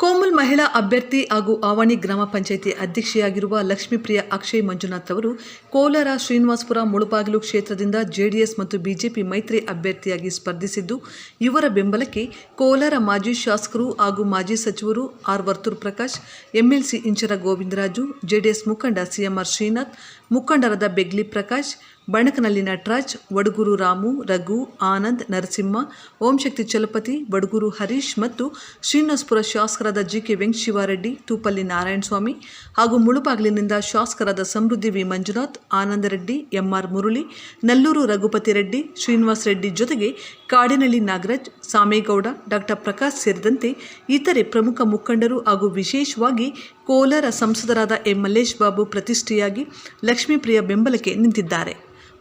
ಕೋಮಲ್ ಮಹಿಳಾ ಅಭ್ಯರ್ಥಿ ಹಾಗೂ ಆವಣಿ ಗ್ರಾಮ ಪಂಚಾಯಿತಿ ಅಧ್ಯಕ್ಷೆಯಾಗಿರುವ ಲಕ್ಷ್ಮೀಪ್ರಿಯ ಅಕ್ಷಯ್ ಮಂಜುನಾಥ್ ಅವರು ಕೋಲಾರ ಶ್ರೀನಿವಾಸಪುರ ಮುಳುಬಾಗಿಲು ಕ್ಷೇತ್ರದಿಂದ ಜೆಡಿಎಸ್ ಮತ್ತು ಬಿಜೆಪಿ ಮೈತ್ರಿ ಅಭ್ಯರ್ಥಿಯಾಗಿ ಸ್ಪರ್ಧಿಸಿದ್ದು, ಇವರ ಬೆಂಬಲಕ್ಕೆ ಕೋಲಾರ ಮಾಜಿ ಶಾಸಕರು ಹಾಗೂ ಮಾಜಿ ಸಚಿವರು R Varthur Prakash, MLC Inchara Govindaraju JDS ಮುಖಂಡ ಸಿಎಂಆರ್ ಶ್ರೀನಾಥ್ ಮುಖಂಡರಾದ ಬೆಗ್ಲಿ ಪ್ರಕಾಶ್ ಬಣಕನಲ್ಲಿ ನಟರಾಜ್ ವಡಗೂರು ರಾಮು, ರಘು, ಆನಂದ್, ನರಸಿಂಹ, ಓಂಶಕ್ತಿ ಚಲಪತಿ, ವಡಗೂರು ಹರೀಶ್ ಮತ್ತು ಶ್ರೀನಿವಾಸಪುರ ಶಾಸಕರಾದ ಜಿ ಕೆ ವೆಂಕಟಶಿವಾರೆಡ್ಡಿ, ತೂಪಲ್ಲಿ ನಾರಾಯಣಸ್ವಾಮಿ ಹಾಗೂ ಮುಳುಬಾಗಿಲಿನಿಂದ ಶಾಸಕರಾದ Samruddhi V Manjunath Anandreddy M R Murali, Nallur Raghupathi Reddy Srinivas Reddy ಜೊತೆಗೆ ಕಾಡಿನಳ್ಳಿ ನಾಗರಾಜ್ ಸಾಮೇಗೌಡ ಡಾಕ್ಟರ್ ಪ್ರಕಾಶ್ ಸೇರಿದಂತೆ ಇತರೆ ಪ್ರಮುಖ ಮುಖಂಡರು ಹಾಗೂ ವಿಶೇಷವಾಗಿ ಕೋಲಾರ ಸಂಸದರಾದ ಎಂ ಮಲ್ಲೇಶ್ ಬಾಬು ಪ್ರತಿಷ್ಠೆಯಾಗಿ ಲಕ್ಷ್ಮೀಪ್ರಿಯ ಬೆಂಬಲಕ್ಕೆ ನಿಂತಿದ್ದಾರೆ.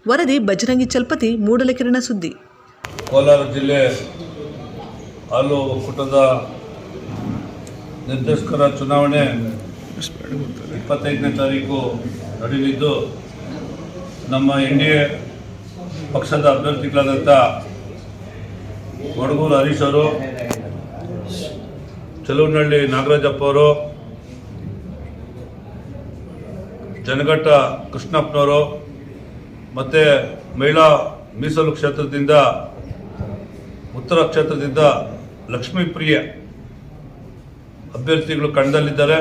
ವರದಿ ಬಜರಂಗಿ ಚಲ್ಪತಿ, ಮೂಡಲಕಿರಣ ಸುದ್ದಿ. ಕೋಲಾರ ಜಿಲ್ಲೆ ಹಾಲು ಒಕ್ಕೂಟದ ನಿರ್ದೇಶಕರ ಚುನಾವಣೆ ಇಪ್ಪತ್ತೈದನೇ ತಾರೀಕು ನಡೆಯಲಿದ್ದು, ನಮ್ಮ ಎನ್ ಡಿ ಎ ಪಕ್ಷದ ಅಭ್ಯರ್ಥಿಗಳಾದಂಥ ವಡಗೂರು ಹರೀಶ್ ಅವರು ಚಲುವನಹಳ್ಳಿ ನಾಗರಾಜಪ್ಪ ಅವರು, ಜನಘಟ್ಟ ಕೃಷ್ಣಪ್ಪನವರು, ಮತ್ತು ಮಹಿಳಾ ಮೀಸಲು ಕ್ಷೇತ್ರದಿಂದ, ಉತ್ತರ ಕ್ಷೇತ್ರದಿಂದ ಲಕ್ಷ್ಮೀಪ್ರಿಯ ಅಭ್ಯರ್ಥಿಗಳು ಕಣದಲ್ಲಿದ್ದಾರೆ.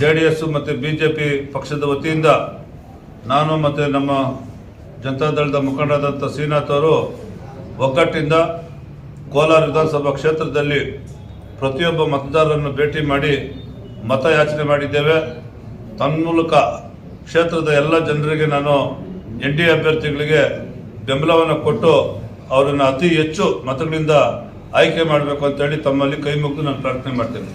ಜೆ ಡಿ ಎಸ್ ಮತ್ತು ಬಿ ಜೆ ಪಿ ಪಕ್ಷದ ವತಿಯಿಂದ ನಾನು ಮತ್ತು ನಮ್ಮ ಜನತಾದಳದ ಮುಖಂಡರಾದಂಥ ಶ್ರೀನಾಥ್ ಅವರು ಒಗ್ಗಟ್ಟಿಂದ ಕೋಲಾರ ವಿಧಾನಸಭಾ ಕ್ಷೇತ್ರದಲ್ಲಿ ಪ್ರತಿಯೊಬ್ಬ ಮತದಾರರನ್ನು ಭೇಟಿ ಮಾಡಿ ಮತಯಾಚನೆ ಮಾಡಿದ್ದೇವೆ. ತನ್ಮೂಲಕ ಕ್ಷೇತ್ರದ ಎಲ್ಲ ಜನರಿಗೆ ನಾನು ಎನ್ ಡಿ ಅಭ್ಯರ್ಥಿಗಳಿಗೆ ಬೆಂಬಲವನ್ನು ಕೊಟ್ಟು ಅವರನ್ನು ಅತಿ ಹೆಚ್ಚು ಮತಗಳಿಂದ ಆಯ್ಕೆ ಮಾಡಬೇಕು ಅಂತೇಳಿ ತಮ್ಮಲ್ಲಿ ಕೈ ಮುಗಿದು ನಾನು ಪ್ರಾರ್ಥನೆ ಮಾಡ್ತೇನೆ.